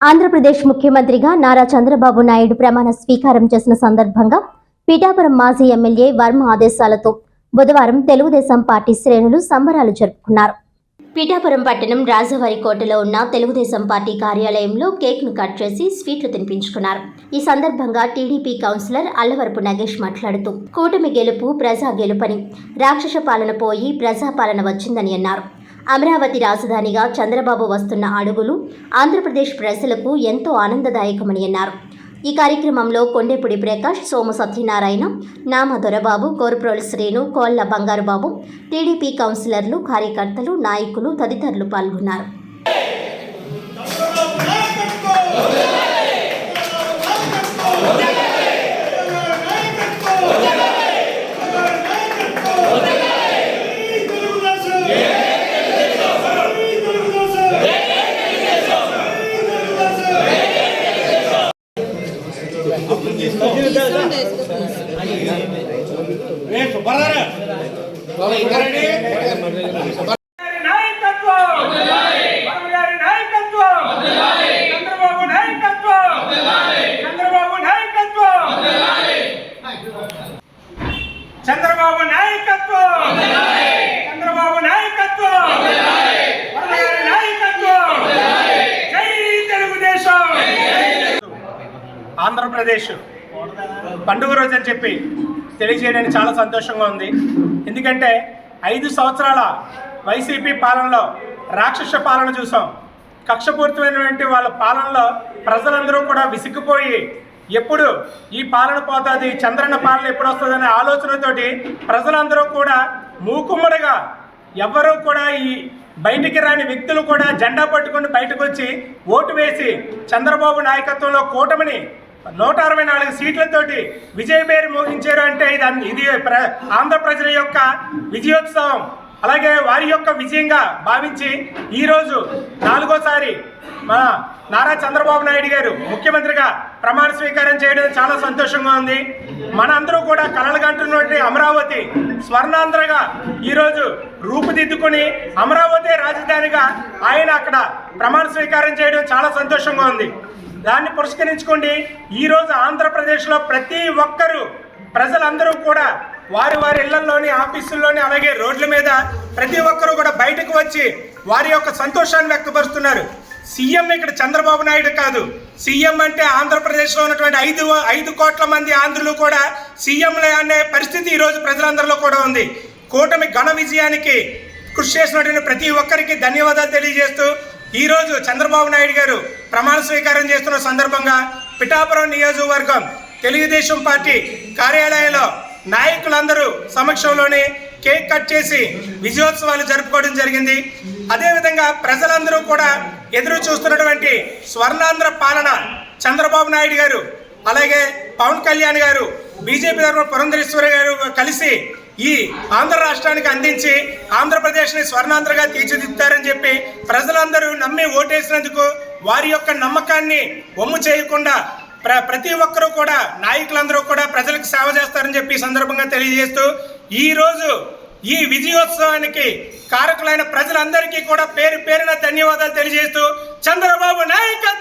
ఆంధ్రప్రదేశ్ ముఖ్యమంత్రిగా నారా చంద్రబాబు నాయుడు ప్రమాణ స్వీకారం చేసిన సందర్భంగా పిఠాపురం మాజీ ఎమ్మెల్యే వర్మ ఆదేశాలతో బుధవారం తెలుగుదేశం పార్టీ శ్రేణులు సంబరాలు జరుపుకున్నారు. పిఠాపురం పట్టణం రాజవారి కోటలో ఉన్న తెలుగుదేశం పార్టీ కార్యాలయంలో కేక్ను కట్ చేసి స్వీట్లు తినిపించుకున్నారు. ఈ సందర్భంగా టీడీపీ కౌన్సిలర్ అల్లవరపు నగేష్ మాట్లాడుతూ కూటమి గెలుపు ప్రజా గెలుపని రాక్షస పాలన పోయి ప్రజాపాలన వచ్చిందని అన్నారు. అమరావతి రాజధానిగా చంద్రబాబు వస్తున్న అడుగులు ఆంధ్రప్రదేశ్ ప్రజలకు ఎంతో ఆనందదాయకమని అన్నారు. ఈ కార్యక్రమంలో కొండేపూడి ప్రకాష్ సోము సత్యనారాయణ నామ దొరబాబు కోరప్రోలు శ్రేణు కోళ్ళ బంగారుబాబు టీడీపీ కౌన్సిలర్లు కార్యకర్తలు నాయకులు తదితరులు పాల్గొన్నారు. చంద్రబాబు నాయకత్వం! చంద్రబాబు నాయకత్వం! నాయకత్వం నాయకత్వం! జై తెలుగుదేశం! ఆంధ్రప్రదేశ్ పండుగ రోజు అని చెప్పి తెలియజేయడానికి చాలా సంతోషంగా ఉంది. ఎందుకంటే ఐదు సంవత్సరాల వైసీపీ పాలనలో రాక్షస పాలన చూసాం. కక్షపూరితమైనటువంటి వాళ్ళ పాలనలో ప్రజలందరూ కూడా విసిగిపోయి ఎప్పుడు ఈ పాలన పోతుంది చంద్రన్న పాలన ఎప్పుడు వస్తుందనే ఆలోచనతోటి ప్రజలందరూ కూడా మూకుమ్మడిగా ఎవ్వరూ కూడా ఈ బయటికి రాని వ్యక్తులు కూడా జెండా పట్టుకుని బయటకు వచ్చి ఓటు వేసి చంద్రబాబు నాయకత్వంలో కూటమిని నూట అరవై నాలుగు సీట్లతోటి విజయ పేరు మోగించారు అంటే ఇది ఇది ప్ర ఆంధ్ర ప్రజల యొక్క విజయోత్సవం. అలాగే వారి యొక్క విజయంగా భావించి ఈరోజు నాలుగోసారి మన నారా చంద్రబాబు నాయుడు గారు ముఖ్యమంత్రిగా ప్రమాణ స్వీకారం చేయడం చాలా సంతోషంగా ఉంది. మనందరూ కూడా కలలుగంటున్నటువంటి అమరావతి స్వర్ణాంధ్రగా ఈరోజు రూపుదిద్దుకుని అమరావతి రాజధానిగా ఆయన అక్కడ ప్రమాణ స్వీకారం చేయడం చాలా సంతోషంగా ఉంది. దాన్ని పురస్కరించుకోండి. ఈరోజు ఆంధ్రప్రదేశ్లో ప్రతి ఒక్కరూ ప్రజలందరూ కూడా వారి వారి ఇళ్ళలోని ఆఫీసుల్లోని అలాగే రోడ్ల మీద ప్రతి ఒక్కరూ కూడా బయటకు వచ్చి వారి యొక్క సంతోషాన్ని వ్యక్తపరుస్తున్నారు. సీఎం ఇక్కడ చంద్రబాబు నాయుడు కాదు. సీఎం అంటే ఆంధ్రప్రదేశ్లో ఉన్నటువంటి ఐదు ఐదు కోట్ల మంది ఆంధ్రులు కూడా సీఎంలే అనే పరిస్థితి ఈరోజు ప్రజలందరిలో కూడా ఉంది. కూటమి ఘన విజయానికి కృషి చేసినటువంటి ప్రతి ఒక్కరికి ధన్యవాదాలు తెలియజేస్తూ ఈరోజు చంద్రబాబు నాయుడు గారు ప్రమాణ స్వీకారం చేస్తున్న సందర్భంగా పిఠాపురం నియోజకవర్గం తెలుగుదేశం పార్టీ కార్యాలయంలో నాయకులందరూ సమక్షంలోనే కేక్ కట్ చేసి విజయోత్సవాలు జరుపుకోవడం జరిగింది. అదేవిధంగా ప్రజలందరూ కూడా ఎదురు చూస్తున్నటువంటి స్వర్ణాంధ్ర పాలన చంద్రబాబు నాయుడు గారు అలాగే పవన్ కళ్యాణ్ గారు బీజేపీ తరఫున పురంధరేశ్వరి గారు కలిసి ఈ ఆంధ్ర రాష్ట్రానికి అందించి ఆంధ్రప్రదేశ్ని స్వర్ణాంధ్రగా తీర్చిదిద్దారని చెప్పి ప్రజలందరూ నమ్మి ఓటేసినందుకు వారి యొక్క నమ్మకాన్ని ఒమ్ము చేయకుండా ప్ర ప్రతి ఒక్కరూ కూడా నాయకులందరూ కూడా ప్రజలకు సేవ చేస్తారని చెప్పి ఈ సందర్భంగా తెలియజేస్తూ ఈ రోజు ఈ విజయోత్సవానికి కారకులైన ప్రజలందరికీ కూడా పేరు పేరున ధన్యవాదాలు తెలియజేస్తూ చంద్రబాబు నాయకత్వం